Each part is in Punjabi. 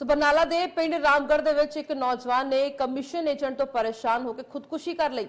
ਸੋ ਬਰਨਾਲਾ ਦੇ ਪਿੰਡ ਰਾਮਗੜ੍ਹ ਦੇ ਵਿੱਚ ਇੱਕ ਨੌਜਵਾਨ ਨੇ ਕਮਿਸ਼ਨ ਏਜੰਟ ਤੋਂ ਪਰੇਸ਼ਾਨ ਹੋ ਕੇ ਖੁਦਕੁਸ਼ੀ ਕਰ ਲਈ।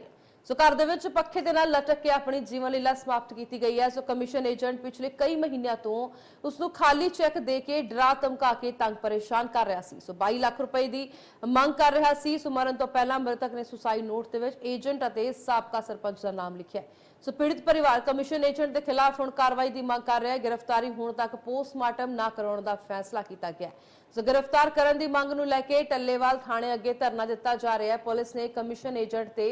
ਸੋ ਘਰ ਦੇ ਵਿੱਚ ਪੱਖੇ ਦੇ ਨਾਲ ਲਟਕ ਕੇ ਆਪਣੀ ਜੀਵਨ ਲੀਲਾ ਸਮਾਪਤ ਕੀਤੀ ਗਈ ਹੈ। ਸੋ ਕਮਿਸ਼ਨ ਏਜੰਟ ਪਿਛਲੇ ਕਈ ਮਹੀਨਿਆਂ ਤੋਂ ਉਸ ਨੂੰ ਖਾਲੀ ਚੈੱਕ ਦੇ ਕੇ ਡਰਾ ਧਮਕਾ ਕੇ ਤੰਗ ਪਰੇਸ਼ਾਨ ਕਰ ਰਿਹਾ ਸੀ। ਸੋ 22 ਲੱਖ ਰੁਪਏ ਦੀ ਮੰਗ ਕਰ ਰਿਹਾ ਸੀ। ਸੋ ਮਰਨ ਤੋਂ ਪਹਿਲਾਂ ਮ੍ਰਿਤਕ ਨੇ ਸੁਸਾਈਡ ਨੋਟ ਦੇ ਵਿੱਚ ਏਜੰਟ ਅਤੇ ਸਾਬਕਾ ਸਰਪੰਚ ਦਾ ਨਾਮ ਲਿਖਿਆ ਸੋ ਪੀੜਿਤ ਪਰਿਵਾਰ ਕਮਿਸ਼ਨ ਏਜੰਟ ਦੇ ਖਿਲਾਫ ਹੁਣ ਕਾਰਵਾਈ ਦੀ ਮੰਗ ਕਰ ਰਿਹਾ ਹੈ। ਗ੍ਰਿਫਤਾਰੀ ਹੋਣ ਤੱਕ ਪੋਸਟਮਾਰਟਮ ਨਾ ਕਰਾਉਣ ਦਾ ਫੈਸਲਾ ਕੀਤਾ ਗਿਆ ਸੋ ਗ੍ਰਿਫਤਾਰ ਕਰਨ ਦੀ ਮੰਗ ਨੂੰ ਲੈ ਕੇ ਟੱਲੇਵਾਲ ਥਾਣੇ ਅੱਗੇ ਧਰਨਾ ਦਿੱਤਾ ਜਾ ਰਿਹਾ ਹੈ। ਪੁਲਿਸ ਨੇ ਕਮਿਸ਼ਨ ਏਜੰਟ ਤੇ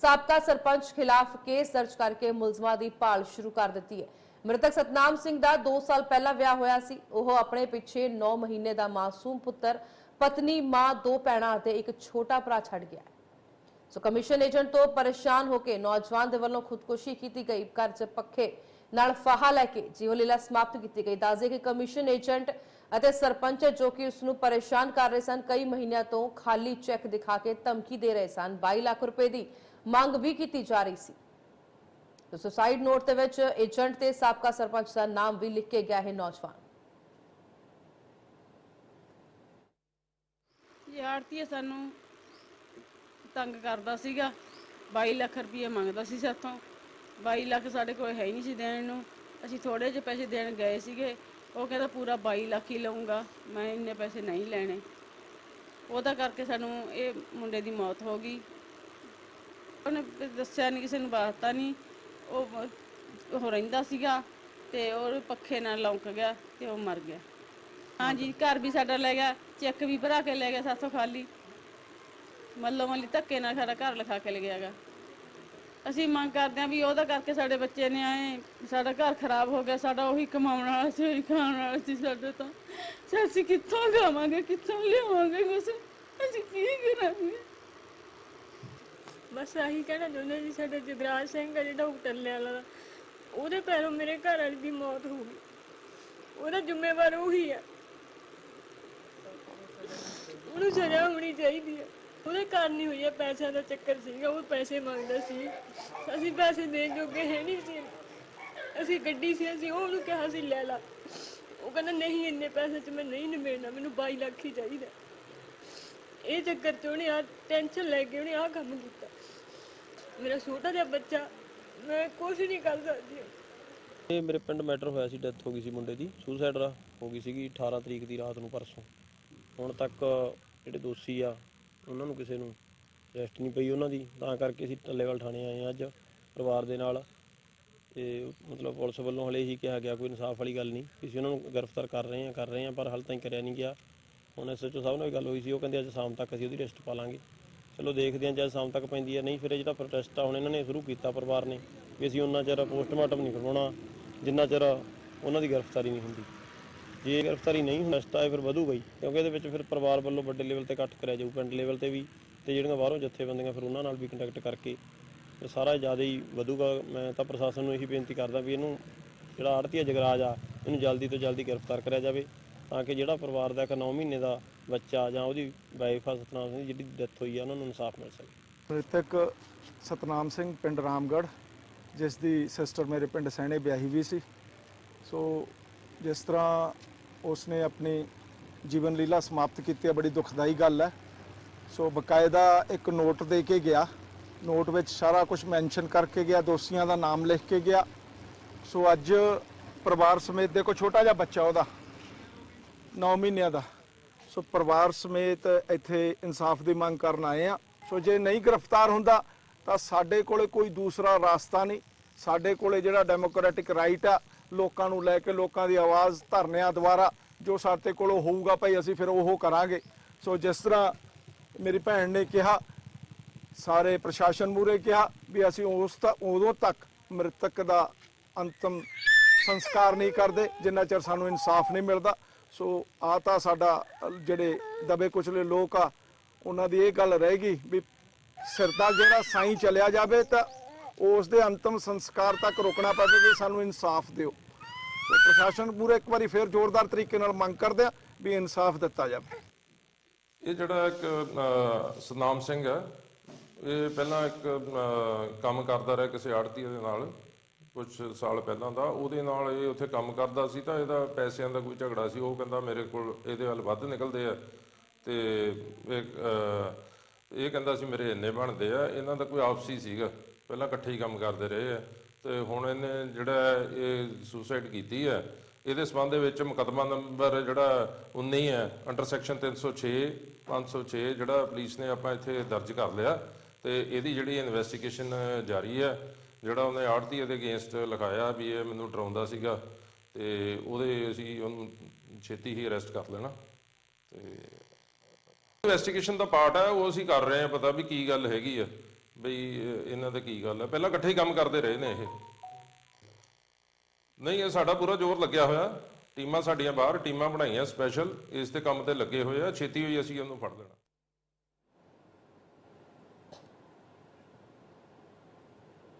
ਸਾਬਕਾ ਸਰਪੰਚ ਖਿਲਾਫ ਕੇਸ ਦਰਜ ਕਰਕੇ ਮੁਲਜ਼ਮਾਂ ਦੀ ਭਾਲ ਸ਼ੁਰੂ ਕਰ ਦਿੱਤੀ ਹੈ। ਮ੍ਰਿਤਕ ਸਤਨਾਮ ਸਿੰਘ ਦਾ 2 ਸਾਲ ਪਹਿਲਾਂ ਵਿਆਹ ਹੋਇਆ ਸੀ। ਉਹ ਆਪਣੇ ਪਿੱਛੇ 9 ਮਹੀਨੇ ਦਾ ਮਾਸੂਮ ਪੁੱਤਰ, ਪਤਨੀ, ਮਾਂ, ਦੋ ਭੈਣਾਂ ਅਤੇ ਇੱਕ ਛੋਟਾ ਭਰਾ ਛੱਡ ਗਿਆ ਸੋ ਕਮਿਸ਼ਨ ਏਜੰਟ ਤੋਂ ਪਰੇਸ਼ਾਨ ਹੋ ਕੇ ਨੌਜਵਾਨ ਦੇ ਵੱਲੋਂ ਖੁਦਕੁਸ਼ੀ ਕੀਤੀ ਗਈ। ਘਰ 'ਚ ਪੱਖੇ ਨਾਲ ਫਾਹਾ ਲੈ ਕੇ ਜੀਵਨ ਲੀਲਾ ਸਮਾਪਤ ਕੀਤੀ ਗਈ। ਦੱਸਦੇ ਕਿ ਕਮਿਸ਼ਨ ਏਜੰਟ ਅਤੇ ਸਰਪੰਚ ਜੋ ਕਿ ਉਸ ਨੂੰ ਪਰੇਸ਼ਾਨ ਕਰ ਰਹੇ ਸਨ, ਕਈ ਮਹੀਨਿਆਂ ਤੋਂ ਖਾਲੀ ਚੈੱਕ ਦਿਖਾ ਕੇ ਧਮਕੀ ਦੇ ਰਹੇ ਸਨ। 22 ਲੱਖ ਰੁਪਏ ਦੀ ਮੰਗ ਵੀ ਕੀਤੀ ਜਾ ਰਹੀ ਸੀ। ਸੁਸਾਈਡ ਨੋਟ ਦੇ ਵਿੱਚ ਏਜੰਟ ਤੇ ਸਾਬਕਾ ਸਰਪੰਚ ਦਾ ਨਾਮ ਵੀ ਲਿਖ ਕੇ ਗਿਆ ਹੈ ਨੌਜਵਾਨ। ਇਹ ਆੜਤੀ ਸਾਨੂੰ ਤੰਗ ਕਰਦਾ ਸੀਗਾ। 22 ਲੱਖ ਰੁਪਏ ਮੰਗਦਾ ਸੀ ਸਾਥੋਂ। 22 ਲੱਖ ਸਾਡੇ ਕੋਲ ਹੈ ਹੀ ਨਹੀਂ ਸੀ ਦੇਣ ਨੂੰ। ਅਸੀਂ ਥੋੜੇ ਜਿਹੇ ਪੈਸੇ ਦੇਣ ਗਏ ਸੀਗੇ। ਉਹ ਕਹਿੰਦਾ ਪੂਰਾ 22 ਲੱਖ ਹੀ ਲਊਂਗਾ, ਮੈਂ ਇੰਨੇ ਪੈਸੇ ਨਹੀਂ ਲੈਣੇ। ਉਹਦਾ ਕਰਕੇ ਸਾਨੂੰ ਇਹ ਮੁੰਡੇ ਦੀ ਮੌਤ ਹੋ ਗਈ। ਉਹਨੇ ਦੱਸਿਆ ਨਹੀਂ ਕਿਸੇ ਨੂੰ ਬਾਤਾਂ ਨਹੀਂ ਉਹ ਉਹ ਰਹਿੰਦਾ ਸੀਗਾ ਤੇ ਉਹ ਪੱਖੇ ਨਾਲ ਲੌਂਕ ਗਿਆ ਤੇ ਉਹ ਮਰ ਗਿਆ। ਹਾਂਜੀ, ਘਰ ਵੀ ਸਾਡਾ ਲੈ ਗਿਆ, ਚੈੱਕ ਵੀ ਭਰਾ ਕੇ ਲੈ ਗਿਆ ਸਾਥੋਂ ਖਾਲੀ। ਮੱਲੋ ਮੱਲੀ ਧੱਕੇ ਨਾਲ ਸਾਡਾ ਘਰ ਲਿਖਾ ਕੇ ਲੈ ਗਿਆਗਾ। ਅਸੀਂ ਮੰਗ ਕਰਦੇ ਹਾਂ ਵੀ ਉਹਦਾ ਕਰਕੇ ਸਾਡੇ ਬੱਚੇ ਨੇ ਆਏ ਸਾਡਾ ਘਰ ਖਰਾਬ ਹੋ ਗਿਆ ਸਾਡਾ ਉਹੀ ਕਮਾਉਣ ਵਾਲਾ ਸੀ ਉਹੀ ਖਾਣ ਵਾਲਾ ਸੀ ਸਾਡੇ ਤਾਂ। ਅਸੀਂ ਕਿੱਥੋਂ ਖਾਵਾਂਗੇ ਕਿੱਥੋਂ ਲਿਆਵਾਂਗੇ ਕੁਛ? ਅਸੀਂ ਕੀ ਕਰਾਂਗੇ? ਬਸ ਆਹੀ ਕਹਿਣਾ ਚਾਹੁੰਦੇ ਜੀ ਸਾਡਾ ਜਗਰਾਜ ਸਿੰਘ ਆ ਜਿਹੜਾ ਉਹ ਟੱਲੇ ਵਾਲਾ ਦਾ, ਉਹਦੇ ਪੈਰੋਂ ਮੇਰੇ ਘਰ ਵਾਲੀ ਦੀ ਮੌਤ ਹੋ ਗਈ। ਉਹਦਾ ਜ਼ਿੰਮੇਵਾਰ ਉਹੀ ਆ। ਉਹਨੂੰ ਸਜ਼ਾ ਹੋਣੀ ਚਾਹੀਦੀ ਆ। ਉਹਦੇ ਕਾਰਨ ਹੀ ਹੋਈ ਆ ਪੈਸਿਆਂ ਦਾ ਚੱਕਰ ਸੀਗਾ, ਉਹ ਪੈਸੇ ਮੰਗਦਾ ਸੀ। ਅਸੀਂ ਪੈਸੇ ਦੇਣ ਜੋਗੇ ਹੈ ਨਹੀਂ ਸੀ। ਅਸੀਂ ਗੱਡੀ ਸੀ, ਅਸੀਂ ਉਹਨੂੰ ਕਿਹਾ ਸੀ, ਲੈ ਲਾ। ਉਹ ਕਹਿੰਦਾ, ਨਹੀਂ, ਇੰਨੇ ਪੈਸੇ ਚ ਮੈਂ ਨਹੀਂ ਨਿਬੇੜਨਾ, ਮੈਨੂੰ 22 ਲੱਖ ਹੀ ਚਾਹੀਦਾ। ਇਹ ਚੱਕਰ ਚ ਉਹਨੇ ਆ ਟੈਨਸ਼ਨ ਲੈ ਕੇ ਉਹਨੇ ਆ ਕੰਮ ਕੀਤਾ। ਮੇਰਾ ਛੋਟਾ ਜਿਹਾ ਬੱਚਾ, ਮੈਂ ਕੁਝ ਨਹੀਂ ਕਰ ਸਕਦੀ ਇਹ ਮੇਰੇ ਪਿੰਡ ਮੈਟਰ ਹੋਇਆ ਸੀ, ਡੈਥ ਹੋ ਗਈ ਸੀ ਮੁੰਡੇ ਦੀ। ਸੁਸਾਈਡ ਹੋ ਗਈ ਸੀਗੀ 18 ਤਰੀਕ ਦੀ ਰਾਤ ਨੂੰ ਪਰਸੋਂ। ਹੁਣ ਤੱਕ ਜਿਹੜੇ ਦੋਸ਼ੀ ਆ ਉਹਨਾਂ ਨੂੰ ਕਿਸੇ ਨੂੰ ਰੈਸਟ ਨਹੀਂ ਪਈ ਉਹਨਾਂ ਦੀ, ਤਾਂ ਕਰਕੇ ਅਸੀਂ ਟੱਲੇਵਾਲ ਥਾਣੇ ਆਏ ਹਾਂ ਅੱਜ ਪਰਿਵਾਰ ਦੇ ਨਾਲ। ਤੇ ਮਤਲਬ ਪੁਲਿਸ ਵੱਲੋਂ ਹਲੇ ਹੀ ਕਿਹਾ ਗਿਆ, ਕੋਈ ਇਨਸਾਫ ਵਾਲੀ ਗੱਲ ਨਹੀਂ। ਅਸੀਂ ਉਹਨਾਂ ਨੂੰ ਗ੍ਰਿਫਤਾਰ ਕਰ ਰਹੇ ਹਾਂ, ਕਰ ਰਹੇ ਹਾਂ, ਪਰ ਹਾਲੇ ਤਾਈਂ ਕਰਿਆ ਨਹੀਂ ਗਿਆ। ਹੁਣ ਐਸਐਚਓ ਸਾਹਿਬ ਨਾਲ ਗੱਲ ਹੋਈ ਸੀ, ਉਹ ਕਹਿੰਦੇ ਅੱਜ ਸ਼ਾਮ ਤੱਕ ਅਸੀਂ ਉਹਦੀ ਰੈਸਟ ਪਾ ਲਾਂਗੇ। ਚਲੋ ਦੇਖਦੇ ਹਾਂ ਜਦ ਸ਼ਾਮ ਤੱਕ ਪੈਂਦੀ ਹੈ, ਨਹੀਂ ਫਿਰ ਇਹ ਜਿਹੜਾ ਪ੍ਰੋਟੈਸਟ ਆ, ਹੁਣ ਇਹਨਾਂ ਨੇ ਸ਼ੁਰੂ ਕੀਤਾ ਪਰਿਵਾਰ ਨੇ, ਵੀ ਅਸੀਂ ਉਹਨਾਂ ਚਿਰ ਪੋਸਟਮਾਰਟਮ ਨਹੀਂ ਕਰਵਾਉਣਾ, ਜਿੰਨਾ ਚਿਰ ਉਹਨਾਂ ਦੀ ਗ੍ਰਿਫਤਾਰੀ ਨਹੀਂ ਹੁੰਦੀ। ਜੇ ਗ੍ਰਿਫਤਾਰੀ ਨਹੀਂ ਹੁੰਦਾ ਤਾਂ ਇਹ ਫਿਰ ਵਧੂ ਗਈ ਕਿਉਂਕਿ ਇਹਦੇ ਵਿੱਚ ਫਿਰ ਪਰਿਵਾਰ ਵੱਲੋਂ ਵੱਡੇ ਲੈਵਲ ਤੇ ਇਕੱਠ ਕਰਿਆ ਜਾਊ ਪਿੰਡ ਲੈਵਲ ਤੇ ਵੀ, ਤੇ ਜਿਹੜੀਆਂ ਬਾਹਰੋਂ ਜਥੇਬੰਦੀਆਂ ਫਿਰ ਉਹਨਾਂ ਨਾਲ ਵੀ ਕੰਟੈਕਟ ਕਰਕੇ ਇਹ ਸਾਰਾ ਜ਼ਿਆਦਾ ਹੀ ਵਧੂਗਾ। ਮੈਂ ਤਾਂ ਪ੍ਰਸ਼ਾਸਨ ਨੂੰ ਇਹੀ ਬੇਨਤੀ ਕਰਦਾ ਵੀ ਇਹਨੂੰ ਜਿਹੜਾ ਆੜਤੀਆ ਜਗਰਾਜ ਆ, ਇਹਨੂੰ ਜਲਦੀ ਤੋਂ ਜਲਦੀ ਗ੍ਰਿਫਤਾਰ ਕਰਿਆ ਜਾਵੇ, ਤਾਂ ਕਿ ਜਿਹੜਾ ਪਰਿਵਾਰ ਦਾ ਇੱਕ 9 ਮਹੀਨੇ ਦਾ ਬੱਚਾ ਜਾਂ ਉਹਦੀ ਵਾਈਫ ਆ ਸਤਨਾਮ ਸਿੰਘ ਦੀ ਜਿਹੜੀ ਡੈਥ ਹੋਈ ਆ, ਉਹਨਾਂ ਨੂੰ ਇਨਸਾਫ ਮਿਲ ਸਕੇ। ਮ੍ਰਿਤਕ ਸਤਨਾਮ ਸਿੰਘ ਪਿੰਡ ਰਾਮਗੜ੍ਹ, ਜਿਸ ਦੀ ਸਿਸਟਰ ਮੇਰੇ ਪਿੰਡ ਸੈਣੇ ਵਿਆਹੀ ਵੀ ਸੀ। ਸੋ ਜਿਸ ਤਰ੍ਹਾਂ ਉਸਨੇ ਆਪਣੀ ਜੀਵਨ ਲੀਲਾ ਸਮਾਪਤ ਕੀਤੀ ਹੈ, ਬੜੀ ਦੁਖਦਾਈ ਗੱਲ ਹੈ। ਸੋ ਬਕਾਇਦਾ ਇੱਕ ਨੋਟ ਦੇ ਕੇ ਗਿਆ। ਨੋਟ ਵਿੱਚ ਸਾਰਾ ਕੁਝ ਮੈਂਸ਼ਨ ਕਰਕੇ ਗਿਆ, ਦੋਸ਼ੀਆਂ ਦਾ ਨਾਮ ਲਿਖ ਕੇ ਗਿਆ। ਸੋ ਅੱਜ ਪਰਿਵਾਰ ਸਮੇਤ ਦੇਖੋ, ਛੋਟਾ ਜਿਹਾ ਬੱਚਾ ਉਹਦਾ 9 ਮਹੀਨਿਆਂ ਦਾ। ਸੋ ਪਰਿਵਾਰ ਸਮੇਤ ਇੱਥੇ ਇਨਸਾਫ ਦੀ ਮੰਗ ਕਰਨ ਆਏ ਆ ਸੋ ਜੇ ਨਹੀਂ ਗ੍ਰਿਫਤਾਰ ਹੁੰਦਾ, ਤਾਂ ਸਾਡੇ ਕੋਲੇ ਕੋਈ ਦੂਸਰਾ ਰਾਸਤਾ ਨਹੀਂ। ਸਾਡੇ ਕੋਲੇ ਜਿਹੜਾ ਡੈਮੋਕ੍ਰੈਟਿਕ ਰਾਈਟ ਆ ਲੋਕਾਂ ਨੂੰ ਲੈ ਕੇ ਲੋਕਾਂ ਦੀ ਆਵਾਜ਼ ਧਰਨਿਆਂ ਦੁਆਰਾ ਜੋ ਸਾਡੇ ਕੋਲੋਂ ਹੋਊਗਾ ਭਾਈ, ਅਸੀਂ ਫਿਰ ਉਹ ਕਰਾਂਗੇ। ਸੋ ਜਿਸ ਤਰ੍ਹਾਂ ਮੇਰੀ ਭੈਣ ਨੇ ਕਿਹਾ, ਸਾਰੇ ਪ੍ਰਸ਼ਾਸਨ ਮੂਰੇ ਕਿਹਾ ਵੀ ਅਸੀਂ ਉਸ ਤ, ਉਦੋਂ ਤੱਕ ਮ੍ਰਿਤਕ ਦਾ ਅੰਤਮ ਸੰਸਕਾਰ ਨਹੀਂ ਕਰਦੇ, ਜਿੰਨਾ ਚਿਰ ਸਾਨੂੰ ਇਨਸਾਫ ਨਹੀਂ ਮਿਲਦਾ। ਸੋ ਆ ਤਾਂ ਸਾਡਾ, ਜਿਹੜੇ ਦਬੇ ਕੁਚਲੇ ਲੋਕ ਆ, ਉਹਨਾਂ ਦੀ ਇਹ ਗੱਲ ਰਹੇਗੀ ਵੀ ਸਿਰ ਦਾ ਜਿਹੜਾ ਸਾਈਂ ਚਲਿਆ ਜਾਵੇ ਤਾਂ ਉਸ ਦੇ ਅੰਤਮ ਸੰਸਕਾਰ ਤੱਕ ਰੁਕਣਾ ਪਵੇ ਵੀ ਸਾਨੂੰ ਇਨਸਾਫ ਦਿਓ। ਸੋ ਪ੍ਰਸ਼ਾਸਨ ਪੂਰੇ ਇੱਕ ਵਾਰੀ ਫੇਰ ਜ਼ੋਰਦਾਰ ਤਰੀਕੇ ਨਾਲ ਮੰਗ ਕਰਦੇ ਆ ਵੀ ਇਨਸਾਫ ਦਿੱਤਾ ਜਾਵੇ। ਇਹ ਜਿਹੜਾ ਇੱਕ ਅਹ, ਸਤਨਾਮ ਸਿੰਘ ਹੈ ਇਹ ਪਹਿਲਾਂ ਇੱਕ ਕੰਮ ਕਰਦਾ ਰਿਹਾ ਕਿਸੇ ਆੜਤੀ ਦੇ ਨਾਲ ਕੁਝ ਸਾਲ ਪਹਿਲਾਂ ਦਾ। ਉਹਦੇ ਨਾਲ ਇਹ ਉੱਥੇ ਕੰਮ ਕਰਦਾ ਸੀ ਤਾਂ ਇਹਦਾ ਪੈਸਿਆਂ ਦਾ ਕੋਈ ਝਗੜਾ ਸੀ। ਉਹ ਕਹਿੰਦਾ ਮੇਰੇ ਕੋਲ ਇਹਦੇ ਵੱਲ ਵੱਧ ਨਿਕਲਦੇ ਆ ਤੇ ਇਹ ਇਹ ਕਹਿੰਦਾ ਸੀ ਮੇਰੇ ਇੰਨੇ ਬਣਦੇ ਆ। ਇਹਨਾਂ ਦਾ ਕੋਈ ਆਪਸੀ ਸੀਗਾ। ਪਹਿਲਾਂ ਇਕੱਠੇ ਹੀ ਕੰਮ ਕਰਦੇ ਰਹੇ ਆ। ਤੇ ਹੁਣ ਇਹਨੇ ਜਿਹੜਾ ਇਹ ਸੁਸਾਈਡ ਕੀਤੀ ਹੈ, ਇਹਦੇ ਸਬੰਧ ਦੇ ਵਿੱਚ ਮੁਕੱਦਮਾ ਨੰਬਰ ਜਿਹੜਾ 19 ਹੈ ਅੰਡਰ ਸੈਕਸ਼ਨ 306 506 ਜਿਹੜਾ ਪੁਲਿਸ ਨੇ ਆਪਾਂ ਇੱਥੇ ਦਰਜ ਕਰ ਲਿਆ ਤੇ ਇਹਦੀ ਜਿਹੜੀ ਇਨਵੈਸਟੀਗੇਸ਼ਨ ਜਾਰੀ ਹੈ, ਜਿਹੜਾ ਉਹਨੇ ਆੜਤੀ ਦੇ ਅਗੇਂਸਟ ਲਿਖਾਇਆ ਵੀ ਇਹ ਮੈਨੂੰ ਡਰਾਉਂਦਾ ਸੀਗਾ ਤੇ ਉਹਦੇ ਅਸੀਂ ਉਹਨੂੰ ਛੇਤੀ ਹੀ ਅਰੈਸਟ ਕਰ ਲੈਣਾ। ਤੇ ਇਨਵੈਸਟੀਗੇਸ਼ਨ ਦਾ ਪਾਰਟ ਹੈ, ਉਹ ਅਸੀਂ ਕਰ ਰਹੇ ਹਾਂ ਪਤਾ ਵੀ ਕੀ ਗੱਲ ਹੈਗੀ ਆ। ਬਈ ਇਹਨਾਂ ਦਾ ਕੀ ਗੱਲ ਹੈ ਪਹਿਲਾਂ ਇਕੱਠੇ ਹੀ ਕੰਮ ਕਰਦੇ ਰਹੇ ਨੇ ਇਹ। ਨਹੀਂ, ਇਹ ਸਾਡਾ ਪੂਰਾ ਜ਼ੋਰ ਲੱਗਿਆ ਹੋਇਆ। ਟੀਮਾਂ ਸਾਡੀਆਂ ਬਾਹਰ, ਟੀਮਾਂ ਬਣਾਈਆਂ ਸਪੈਸ਼ਲ ਇਸ ਤੇ ਕੰਮ ਤੇ ਲੱਗੇ ਹੋਏ ਆ। ਛੇਤੀ ਹੋਈ ਅਸੀਂ ਉਹਨੂੰ ਫੜ ਲੈਣਾ।